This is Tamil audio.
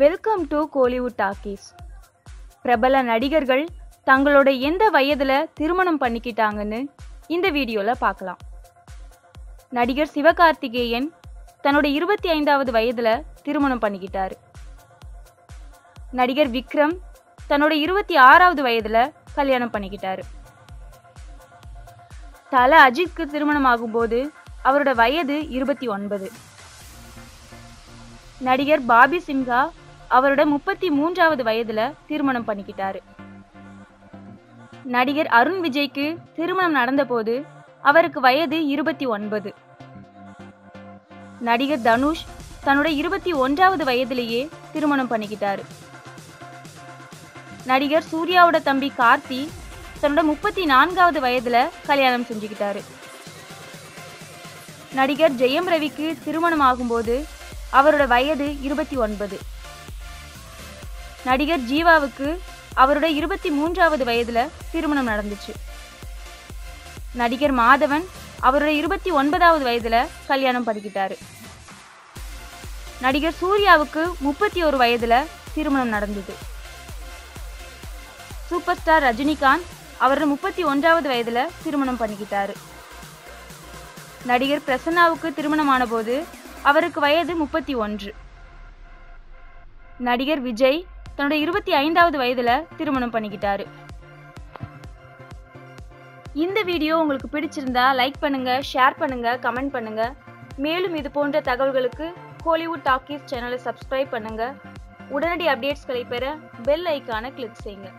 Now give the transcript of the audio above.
வெல்கம் டு கோலிவுட் டாக்கீஸ் பிரபல நடிகர்கள் தங்களோட எந்த வயதில் திருமணம் பண்ணிக்கிட்டாங்கன்னு இந்த வீடியோவில் பார்க்கலாம். நடிகர் சிவகார்த்திகேயன் தன்னோட இருபத்தி ஐந்தாவது வயதில் திருமணம் பண்ணிக்கிட்டார். நடிகர் விக்ரம் தன்னோட இருபத்தி ஆறாவது வயதில் கல்யாணம் பண்ணிக்கிட்டார். தல அஜித்க்கு திருமணம் ஆகும்போது அவரோட வயது இருபத்தி ஒன்பது. நடிகர் பாபி சிம்ஹா அவரோட முப்பத்தி மூன்றாவது வயதுல திருமணம் பண்ணிக்கிட்டாரு. நடிகர் அருண் விஜய்க்கு திருமணம் நடந்தபோது அவருக்கு வயது இருபத்தி ஒன்பது. நடிகர் தனுஷ் தன்னோட இருபத்தி ஒன்றாவது வயதிலேயே திருமணம் பண்ணிக்கிட்டாரு. நடிகர் சூர்யாவோட தம்பி கார்த்தி தன்னோட முப்பத்தி நான்காவது வயதுல கல்யாணம் செஞ்சுக்கிட்டாரு. நடிகர் ஜெயம் ரவிக்கு திருமணம் ஆகும்போது அவரோட வயது இருபத்தி ஒன்பது. நடிகர் ஜீவாவுக்கு அவரோட இருபத்தி மூன்றாவது வயதுல திருமணம் நடந்துச்சு. நடிகர் மாதவன் அவரோட இருபத்தி ஒன்பதாவது வயதுல கல்யாணம் பண்ணிக்கிட்டாரு. நடிகர் சூர்யாவுக்கு முப்பத்தி ஒரு வயதுல திருமணம் நடந்தது. சூப்பர் ஸ்டார் ரஜினிகாந்த் அவரோட முப்பத்தி ஒன்றாவது வயதுல திருமணம் பண்ணிக்கிட்டாரு. நடிகர் பிரசன்னாவுக்கு திருமணமான போது அவருக்கு வயது முப்பத்தி ஒன்று. நடிகர் விஜய் தன்னோட இருபத்தி ஐந்தாவது வயதுல திருமணம் பண்ணிக்கிட்டாரு. இந்த வீடியோ உங்களுக்கு பிடிச்சிருந்தா லைக் பண்ணுங்க ஷேர் பண்ணுங்க கமெண்ட் பண்ணுங்க. மேலும் இது போன்ற தகவல்களுக்கு ஹாலிவுட் டாக்கீஸ் சேனலை சப்ஸ்கிரைப் பண்ணுங்க. உடனடி அப்டேட்ஸ்களை பெற பெல் ஐக்கான கிளிக் செய்யுங்க.